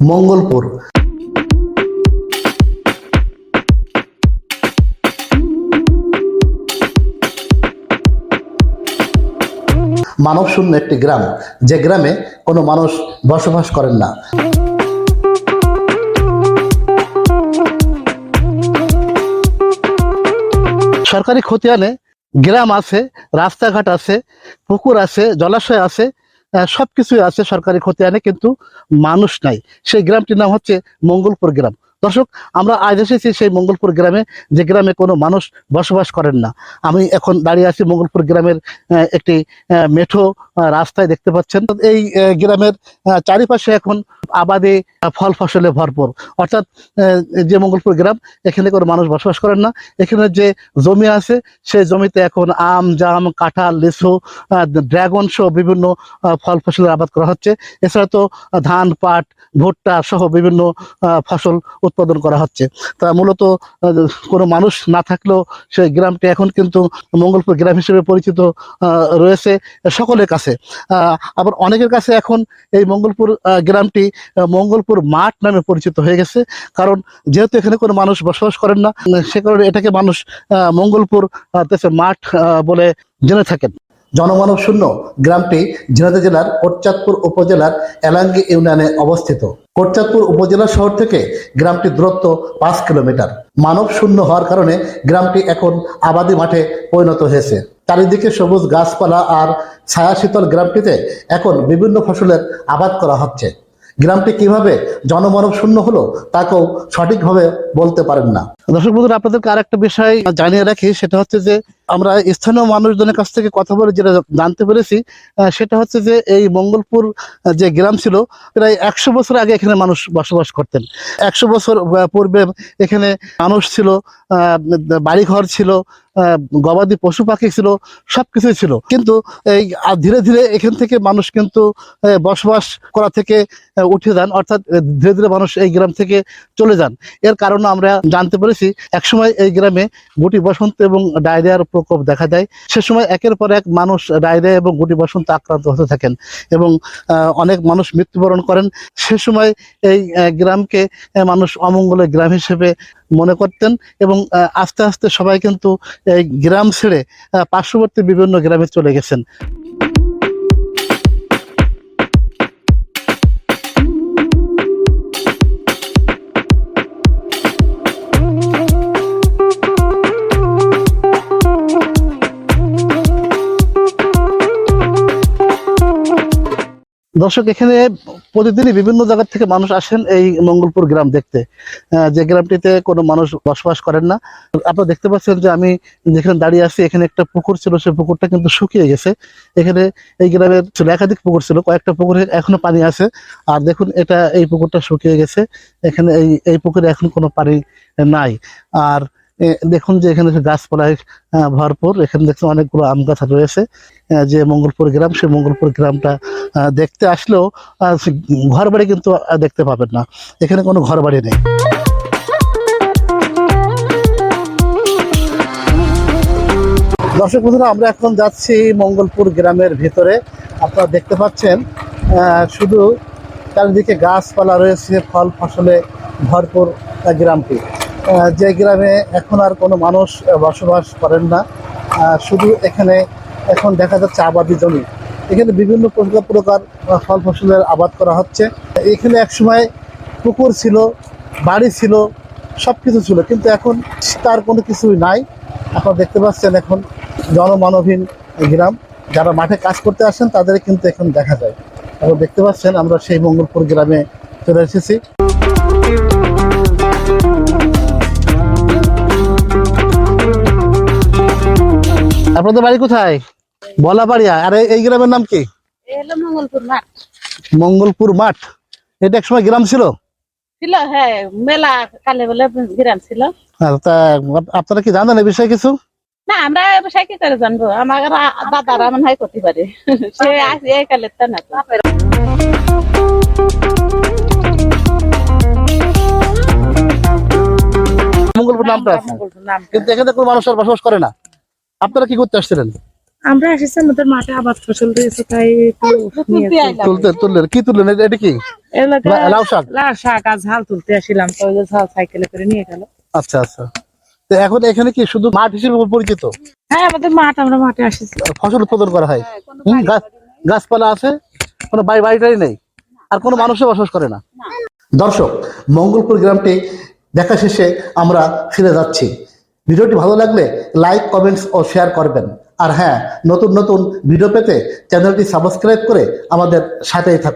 মঙ্গলপুর। মানব শূন্য একটি গ্রাম, যে গ্রামে কোনো মানুষ বসবাস করেন না। সরকারি খতিয়ানে গ্রাম আছে, রাস্তাঘাট আছে, পুকুর আছে, জলাশয় আছে সবকিছুই আছে সরকারি খতিয়ানে কিন্তু মানুষ নাই। সেই গ্রামটির নাম হচ্ছে মঙ্গলপুর গ্রাম। দর্শক, আমরা আজ এসেছি সেই মঙ্গলপুর গ্রামে, যে গ্রামে কোনো মানুষ বসবাস করেন না। আমি এখন দাঁড়িয়ে আছি মঙ্গলপুর গ্রামের একটি মেঠো রাস্তায় দেখতে পাচ্ছেন। এই গ্রামের চারিপাশে এখন আবাদে ফল ফসলে ভরপুর। অর্থাৎ যে মঙ্গলপুর গ্রাম, এখানে কোনো মানুষ বসবাস করেন না। এখানে যে জমি আছে, সেই জমিতে এখন আম, জাম, কাঁঠাল লিচু ড্রাগন সহ বিভিন্ন ফল ফসলের আবাদ করা হচ্ছে। এছাড়া তো ধান, পাট, ভুট্টা সহ বিভিন্ন ফসল উৎপাদন করা হচ্ছে। তা মূলত কোনো মানুষ না থাকলেও সেই গ্রামটি এখন কিন্তু মঙ্গলপুর গ্রাম হিসেবে পরিচিত রয়েছে সকলের কাছে। আবার অনেকের কাছে এখন এই মঙ্গলপুর গ্রামটি মঙ্গলপুর মাঠ নামে পরিচিত হয়ে গেছে। কারণ যেহেতু এখানে কোনো মানুষ বসবাস করেন না, সে কারণে এটাকে মানুষ মঙ্গলপুর মাঠ বলে জেনে থাকেন। জনমানব শূন্য গ্রামটি ঝিনাইদহ জেলার কোটচাঁদপুর উপজেলার এলাঙ্গি ইউনিয়নে অবস্থিত। কোটচাঁদপুর উপজেলা শহর থেকে গ্রামটির দূরত্ব পাঁচ কিলোমিটার। মানব শূন্য হওয়ার কারণে গ্রামটি এখন আবাদি মাঠে পরিণত হয়েছে। চারিদিকে সবুজ গাছপালা আর ছায়া শীতল গ্রামটিতে এখন বিভিন্ন ফসলের আবাদ করা হচ্ছে। গ্রামটি কীভাবে জনমানব শূন্য হলো তাকেও সঠিকভাবে বলতে পারেন না। দর্শক বন্ধুরা, আপনাদেরকে আর একটা বিষয় জানিয়ে রাখি, সেটা হচ্ছে যে আমরা স্থানীয় মানুষজনের কাছ থেকে কথা বলে যেটা জানতে পেরেছি সেটা হচ্ছে যে এই মঙ্গলপুর যে গ্রাম ছিল, প্রায় একশো বছর আগে এখানে মানুষ বসবাস করতেন। একশো বছর পূর্বে এখানে মানুষ ছিল বাড়িঘর ছিল গবাদি পশু পাখি ছিল, সবকিছুই ছিল। কিন্তু এই ধীরে ধীরে এখান থেকে মানুষ কিন্তু বসবাস করা থেকে উঠে যান। অর্থাৎ ধীরে ধীরে মানুষ এই গ্রাম থেকে চলে যান। এর কারণে আমরা জানতে পেরেছি, একসময় এই গ্রামে গুটি বসন্ত এবং ডায়রিয়ার প্রকোপ দেখা দেয়। সে সময় একের পর এক মানুষ ডায়রিয়া এবং গুটি বসন্ত আক্রান্ত হতে থাকেন এবং অনেক মানুষ মৃত্যুবরণ করেন। সে সময় এই গ্রামকে মানুষ অমঙ্গলের গ্রাম হিসেবে মনে করতেন এবং আস্তে আস্তে সবাই কিন্তু এই গ্রাম ছেড়ে পার্শ্ববর্তী বিভিন্ন গ্রামে চলে গেছেন। দর্শক, এখানে প্রতিদিনই বিভিন্ন জায়গা থেকে মানুষ আসেন এই মঙ্গলপুর গ্রাম দেখতে। যে গ্রামটিতে কোনো মানুষ বসবাস করেন না। আপনারা দেখতে পাচ্ছেন যে আমি যেখানে দাঁড়িয়ে আছি, এখানে একটা পুকুর ছিল। সেই পুকুরটা কিন্তু শুকিয়ে গেছে। এখানে এই গ্রামের ছিল, একাধিক পুকুর ছিল। কয়েকটা পুকুরে এখনও পানি আছে। আর দেখুন, এটা এই পুকুরটা শুকিয়ে গেছে। এখানে এই এই পুকুরে এখন কোনো পানি নাই। আর দেখুন যে এখানে গাছপালায় ভরপুর। এখানে দেখছেন অনেকগুলো আম গাছ রয়েছে। যে মঙ্গলপুর গ্রাম, সেই মঙ্গলপুর গ্রামটা দেখতে আসলেও ঘর বাড়ি কিন্তু দেখতে পাবেন না। এখানে কোনো ঘর বাড়ি নেই। দর্শক বন্ধুরা, আমরা এখন যাচ্ছি মঙ্গলপুর গ্রামের ভিতরে। আপনারা দেখতে পাচ্ছেন শুধু চারিদিকে গাছপালা রয়েছে, ফল ফসলে ভরপুর গ্রামটি। যে গ্রামে এখন আর কোনো মানুষ বসবাস করেন না। শুধু এখানে এখন দেখা যাচ্ছে আবাদি জমি। এখানে বিভিন্ন প্রকার ফল ফসলের আবাদ করা হচ্ছে। এখানে একসময় পুকুর ছিল, বাড়ি ছিল সব কিছু ছিল, কিন্তু এখন তার কোনো কিছুই নাই। আপনারা দেখতে পাচ্ছেন এখন জনমানবহীন গ্রাম। যারা মাঠে কাজ করতে আসেন তাদের কিন্তু এখন দেখা যায়। আপনারা দেখতে পাচ্ছেন আমরা সেই মঙ্গলপুর গ্রামে চলে এসেছি। আপনাদের বাড়ি কোথায়? বলাবাড়িয়া আর এই- এই গ্রামের নাম কি? মঙ্গলপুর মাঠ। মঙ্গলপুর মাঠ। এটা একসময় গ্রাম ছিল? ছিল হ্যাঁ মেলা কালে বলে গ্রাম ছিল। আপনারা কি জানেন এই বিষয়ে কিছু? না আমরা এ বিষয়ে কি করে জানব? আমার দাদারা মনে হয় করতে পারে সে আসে এই কালে তা না মঙ্গলপুর নামটা কিন্তু এখানে কোনো মানুষ আর বসবাস করে না। আপনারা কি করতে আসছিলেন? আমরা এসেছি আমাদের মাঠে আবাদ ফসল রয়েছে তাই তুলতে। তুললেন? কি তুললেন? এটা- এটা কি? লাউ শাক? লাল শাক আজ হাল তুলতে আসছিলাম তো ওই ঝাল সাইকেলে করে নিয়ে গেল। আচ্ছা আচ্ছা। তো এখন এখানে কি শুধু মাঠ হিসেবে পরিচিত? হ্যাঁ আমাদের মাঠ আমরা মাঠে আসেছি। ফসল উৎপাদন করা হয়? হুম, গাছ- গাছপালা আছে? কোনো বাড়ি বাড়িটাই নেই? আর কোনো মানুষও বসবাস করে না। দর্শক মঙ্গলপুর গ্রামটি দেখা শেষে আমরা ফিরে যাচ্ছি। ভিডিওটি ভালো লাগলে লাইক কমেন্টস ও শেয়ার করবেন। আর হ্যাঁ নতুন নতুন ভিডিও পেতে চ্যানেলটি সাবস্ক্রাইব করে আমাদের সাথেই থাকুন।